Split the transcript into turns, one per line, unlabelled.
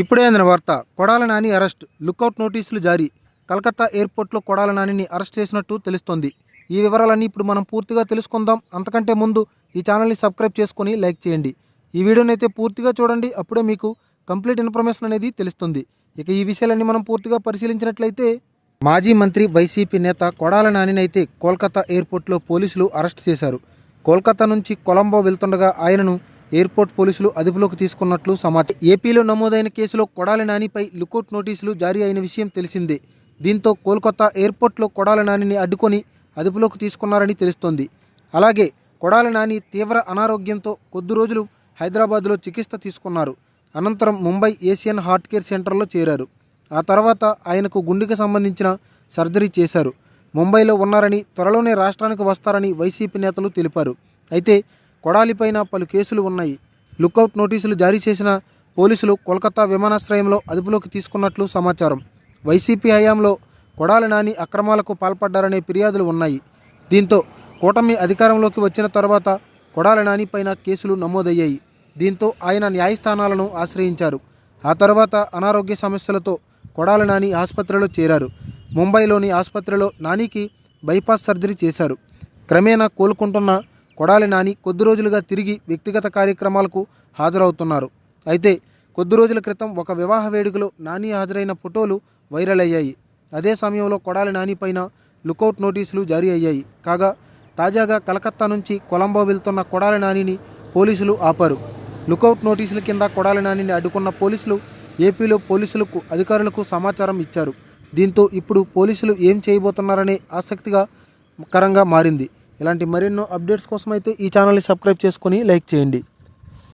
ఇప్పుడే అందిన వార్త కొడాల నాని అరెస్ట్ లుకౌట్ నోటీసులు జారీ. కలకత్తా ఎయిర్పోర్ట్లో కొడాల నానిని అరెస్ట్ చేసినట్టు తెలుస్తోంది. ఈ వివరాలన్నీ ఇప్పుడు మనం పూర్తిగా తెలుసుకుందాం. అంతకంటే ముందు ఈ ఛానల్ని సబ్స్క్రైబ్ చేసుకొని లైక్ చేయండి. ఈ వీడియోని అయితే పూర్తిగా చూడండి. అప్పుడే మీకు కంప్లీట్ ఇన్ఫర్మేషన్ అనేది తెలుస్తుంది. ఇక ఈ విషయాలన్నీ మనం పూర్తిగా పరిశీలించినట్లయితే మాజీ మంత్రి వైసీపీ నేత కొడాల నానిని అయితే కోల్కతా ఎయిర్పోర్ట్లో పోలీసులు అరెస్ట్ చేశారు. కోల్కతా నుంచి కొలంబో వెళ్తుండగా ఆయనను ఎయిర్పోర్ట్ పోలీసులు అదుపులోకి తీసుకున్నట్లు సమాచారం. ఏపీలో నమోదైన కేసులో కొడాలి నానిపై లుకౌట్ నోటీసులు జారీ అయిన విషయం తెలిసిందే. దీంతో కోల్కతా ఎయిర్పోర్ట్లో కొడాలి నానిని అడ్డుకొని అదుపులోకి తీసుకున్నారని తెలుస్తోంది. అలాగే కొడాలి నాని తీవ్ర అనారోగ్యంతో కొద్ది రోజులు హైదరాబాద్లో చికిత్స తీసుకున్నారు. అనంతరం ముంబై ఏషియన్ హార్ట్ కేర్ సెంటర్లో చేరారు. ఆ తర్వాత ఆయనకు గుండెకి సంబంధించిన సర్జరీ చేశారు. ముంబైలో ఉన్నారని త్వరలోనే రాష్ట్రానికి వస్తారని వైసీపీ నేతలు తెలిపారు. అయితే కొడాలిపైన పలు కేసులు ఉన్నాయి. లుకౌట్ నోటీసులు జారీ చేసిన పోలీసులు కోల్కతా విమానాశ్రయంలో అదుపులోకి తీసుకున్నట్లు సమాచారం. వైసీపీ హయాంలో కొడాలి నాని అక్రమాలకు పాల్పడ్డారనే ఫిర్యాదులు ఉన్నాయి. దీంతో కూటమి అధికారంలోకి వచ్చిన తర్వాత కొడాలి నాని పైన కేసులు నమోదయ్యాయి. దీంతో ఆయన న్యాయస్థానాలను ఆశ్రయించారు. ఆ తర్వాత అనారోగ్య సమస్యలతో కొడాలి నాని ఆసుపత్రిలో చేరారు. ముంబైలోని ఆసుపత్రిలో నానికి బైపాస్ సర్జరీ చేశారు. క్రమేణా కోలుకుంటున్న కొడాలి నాని కొద్ది రోజులుగా తిరిగి వ్యక్తిగత కార్యక్రమాలకు హాజరవుతున్నారు. అయితే కొద్ది రోజుల క్రితం ఒక వివాహ వేడుకలో నాని హాజరైన ఫోటోలు వైరల్ అయ్యాయి. అదే సమయంలో కొడాలి నాని పైన లుకౌట్ నోటీసులు జారీ అయ్యాయి. కాగా తాజాగా కలకత్తా నుంచి కొలంబో వెళ్తున్న కొడాలి నానిని పోలీసులు ఆపారు. లుకౌట్ నోటీసుల కింద కొడాలి నానిని అడ్డుకున్న పోలీసులు ఏపీలో పోలీసులకు అధికారులకు సమాచారం ఇచ్చారు. దీంతో ఇప్పుడు పోలీసులు ఏం చేయబోతున్నారనే ఆసక్తిగా కరంగా మారింది. ఇలాంటి మరెన్నో అప్డేట్స్ కోసం అయితే ఈ ఛానల్ని సబ్స్క్రైబ్ చేసుకొని లైక్ చేయండి.